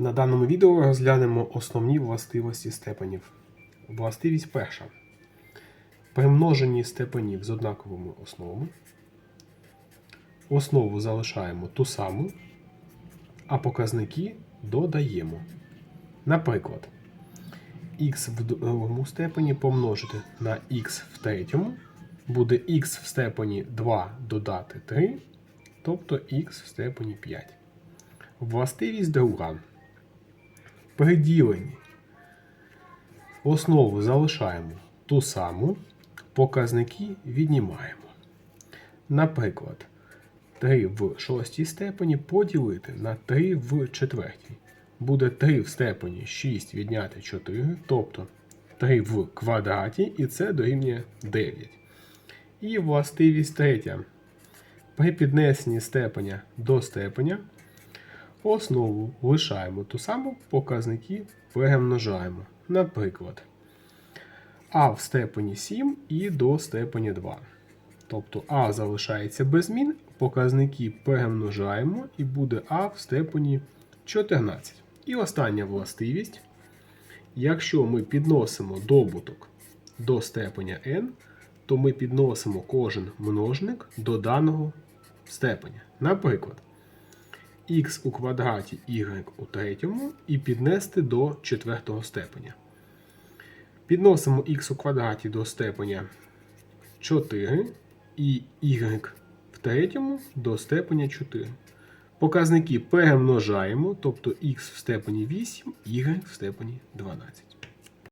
На даному відео розглянемо основні властивості степенів. Властивість перша. При множенні степенів з однаковими основами основу залишаємо ту саму, а показники додаємо. Наприклад, х в другому степені помножити на х в третьому буде х в степені 2 додати 3, тобто х в степені 5. Властивість друга. При діленні основу залишаємо ту саму, показники віднімаємо. Наприклад, 3 в шостій степені поділити на 3 в четвертій. Буде 3 в степені 6 відняти 4, тобто 3 в квадраті, і це дорівнює 9. І властивість третя. При піднесенні степеня до степеня основу лишаємо ту саму, показники перемножаємо. Наприклад, а в степені 7 і до степені 2. Тобто а залишається без змін, показники перемножаємо і буде а в степені 14. І остання властивість. Якщо ми підносимо добуток до степеня n, то ми підносимо кожен множник до даного степеня. Наприклад, х у квадраті y у третьому і піднести до четвертого степеня. Підносимо х у квадраті до степеня 4 і y в третьому до степеня 4. Показники перемножаємо, тобто х в степені 8, y в степені 12.